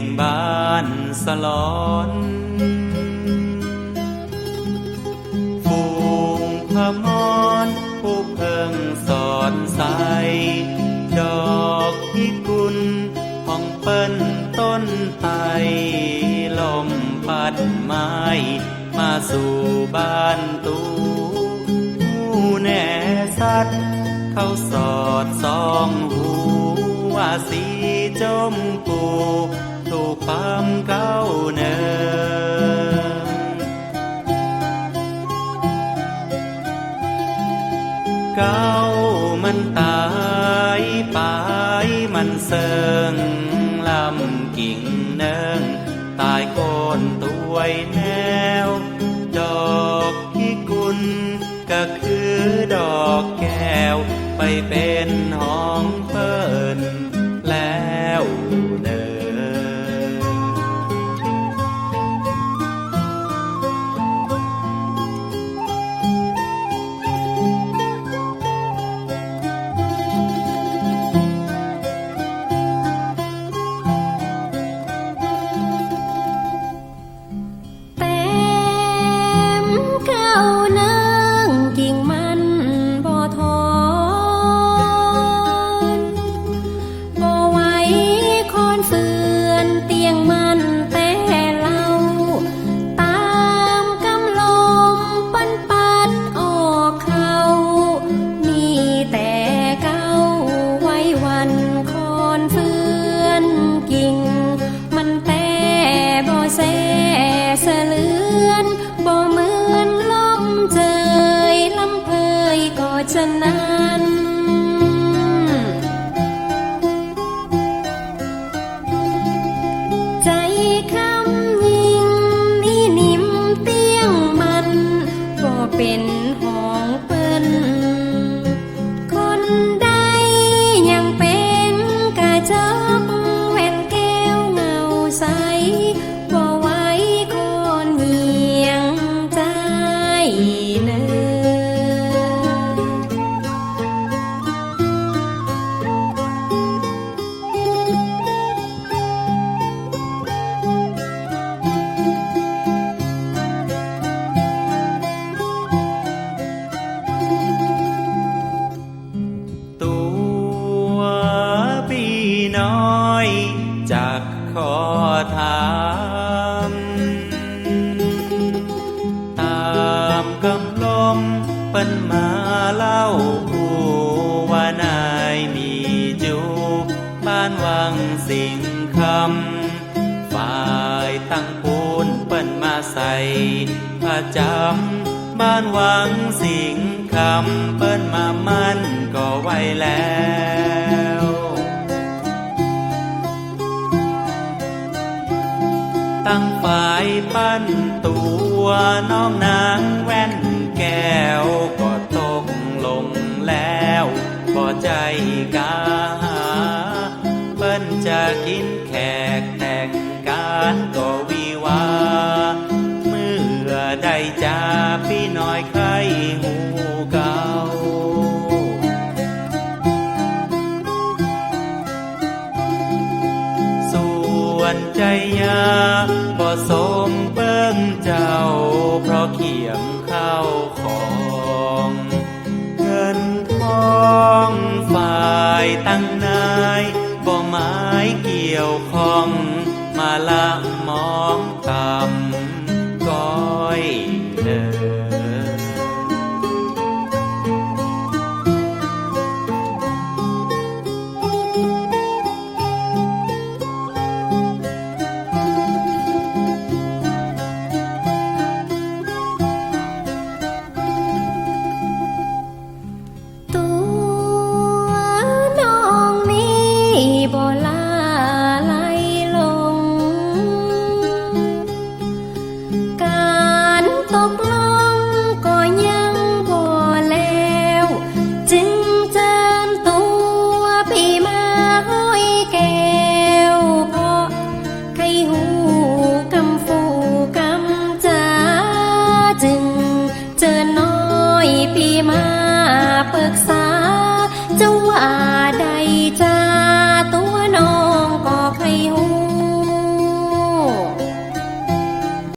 งบ้านสลอนฟูงพมรผู้เพิ่งสอนใส ดอกพิกุลห้องเปิ้นต้นไทลมพัดไม้มาสู่บ้านตูหูแน่สัตว์เขาสอดสองหูว่าสีจมปู ความเก้าเนินเก้ามันตายไปมันเสิงลำกิ่งเนิงตายโคนตัวแนว ดอกพิกุลก็คือดอกแก้วไปเป็นห้อง ฉะนั้น ใจคำยิงนี่นิ่มเตี้ยงมันก็เป็นห้องเปิ้นคนใดยังเป็นกะเจ้าากขอถามตามกำลมเปิ้นมาเล่าผู้ว่านายมีจูบ้านวังสิงคำฝ่ายตั้งปูนเปิ้นมาใส่ผ้าจำบ้านวังสิงคำเปิ้นมามันก็ไว้แล้ว ตั้งฝ่ายปั้นตัวน้องนางแว่นแก้วก็ตกลงแล้วพอใจกา สมเปิ้งเจ้า เพราะเขียมเข้าของเงินทองฝ่ายตั้งนายบ่หมายเกี่ยวข้อง มาละมองต่ำ มาปรึกษาเจ้าว่า